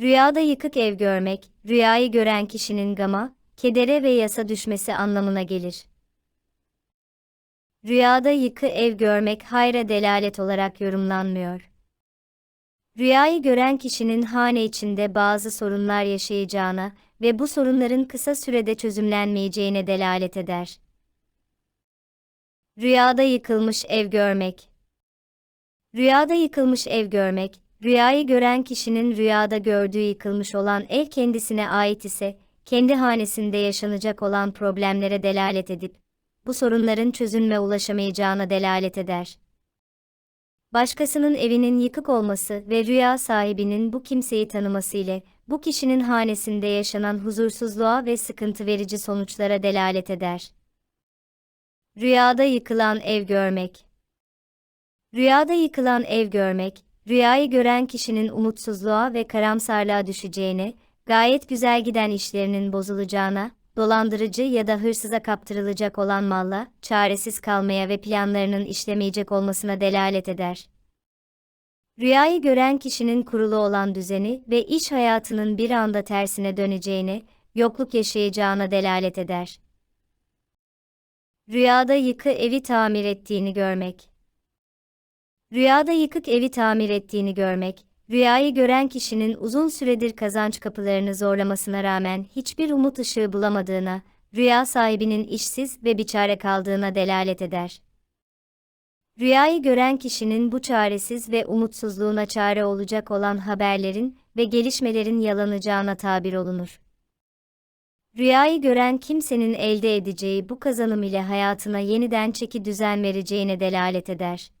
Rüyada yıkık ev görmek, rüyayı gören kişinin gama, kedere ve yasa düşmesi anlamına gelir. Rüyada yıkı ev görmek hayra delalet olarak yorumlanmıyor. Rüyayı gören kişinin hane içinde bazı sorunlar yaşayacağına ve bu sorunların kısa sürede çözümlenmeyeceğine delalet eder. Rüyada yıkılmış ev görmek Rüyada yıkılmış ev görmek, rüyayı gören kişinin rüyada gördüğü yıkılmış olan ev kendisine ait ise, kendi hanesinde yaşanacak olan problemlere delalet edip, bu sorunların çözülme ulaşamayacağına delalet eder. Başkasının evinin yıkık olması ve rüya sahibinin bu kimseyi tanıması ile, bu kişinin hanesinde yaşanan huzursuzluğa ve sıkıntı verici sonuçlara delalet eder. Rüyada yıkılan ev görmek Rüyada yıkılan ev görmek, rüyayı gören kişinin umutsuzluğa ve karamsarlığa düşeceğine, gayet güzel giden işlerinin bozulacağına, dolandırıcı ya da hırsıza kaptırılacak olan malla, çaresiz kalmaya ve planlarının işlemeyecek olmasına delalet eder. Rüyayı gören kişinin kurulu olan düzeni ve iş hayatının bir anda tersine döneceğine, yokluk yaşayacağına delalet eder. Rüyada yıkı evi tamir ettiğini görmek. Rüyada yıkık evi tamir ettiğini görmek, rüyayı gören kişinin uzun süredir kazanç kapılarını zorlamasına rağmen hiçbir umut ışığı bulamadığına, rüya sahibinin işsiz ve biçare kaldığına delalet eder. Rüyayı gören kişinin bu çaresiz ve umutsuzluğuna çare olacak olan haberlerin ve gelişmelerin yalanacağına tabir olunur. Rüyayı gören kimsenin elde edeceği bu kazanım ile hayatına yeniden çeki düzen vereceğine delalet eder.